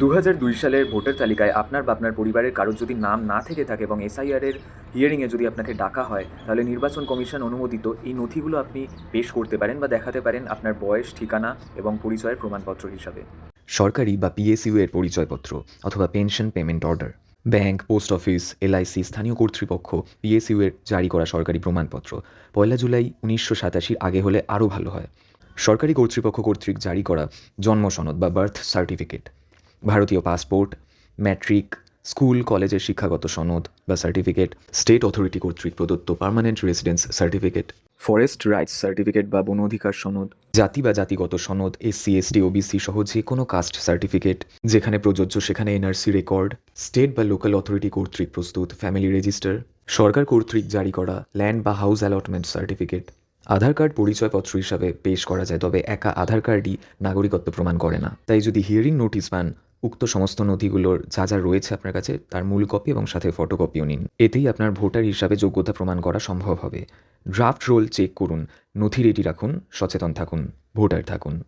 দু সালের ভোটার তালিকায় আপনার বা আপনার পরিবারের কারোর যদি নাম না থেকে থাকে এবং এসআইআর এর হিয়ারিংয়ে যদি আপনাকে ডাকা হয়, তাহলে নির্বাচন কমিশন অনুমোদিত এই নথিগুলো আপনি পেশ করতে পারেন বা দেখাতে পারেন আপনার বয়স, ঠিকানা এবং পরিচয়ের প্রমাণপত্র হিসাবে। সরকারি বা পিএসইউ এর পরিচয়পত্র অথবা pension payment order bank post office LIC স্থানীয় কর্তৃপক্ষ পিএসইউ এর জারি করা সরকারি প্রমাণপত্র। পয়লা জুলাই উনিশশো সাতাশির আগে হলে আরও ভালো হয়। সরকারি কর্তৃপক্ষ কর্তৃক জারি করা জন্ম সনদ বা বার্থ সার্টিফিকেট ভারতীয় পাসপোর্ট ম্যাট্রিক স্কুল কলেজের শিক্ষাগত সনদ বা সার্টিফিকেট স্টেট অথরিটি কর্তৃক প্রদত্ত permanent residence certificate forest rights certificate বা বন অধিকার সনদ, জাতি বা জাতিগত সনদ এসসি এসটি ওবিসি সহ যে কোনো কাস্ট সার্টিফিকেট যেখানে প্রযোজ্য সেখানে এনআরসি রেকর্ড স্টেট বা লোকাল অথরিটি কর্তৃক প্রস্তুত ফ্যামিলি রেজিস্টার সরকার কর্তৃক জারি করা ল্যান্ড বা house allotment certificate Aadhaar card পরিচয়পত্র হিসাবে পেশ করা যায়, তবে একা আধার কার্ডই নাগরিকত্ব প্রমাণ করে না। তাই যদি হিয়ারিং নোটিস পান উক্ত সমস্ত নথিগুলোর যা যা রয়েছে আপনার কাছে, তার মূল কপি এবং সাথে ফটোকপিও নিন। এতেই আপনার ভোটার হিসাবে যোগ্যতা প্রমাণ করা সম্ভব হবে। ড্রাফট রোল চেক করুন, নথি রেডি রাখুন, সচেতন থাকুন, ভোটার থাকুন।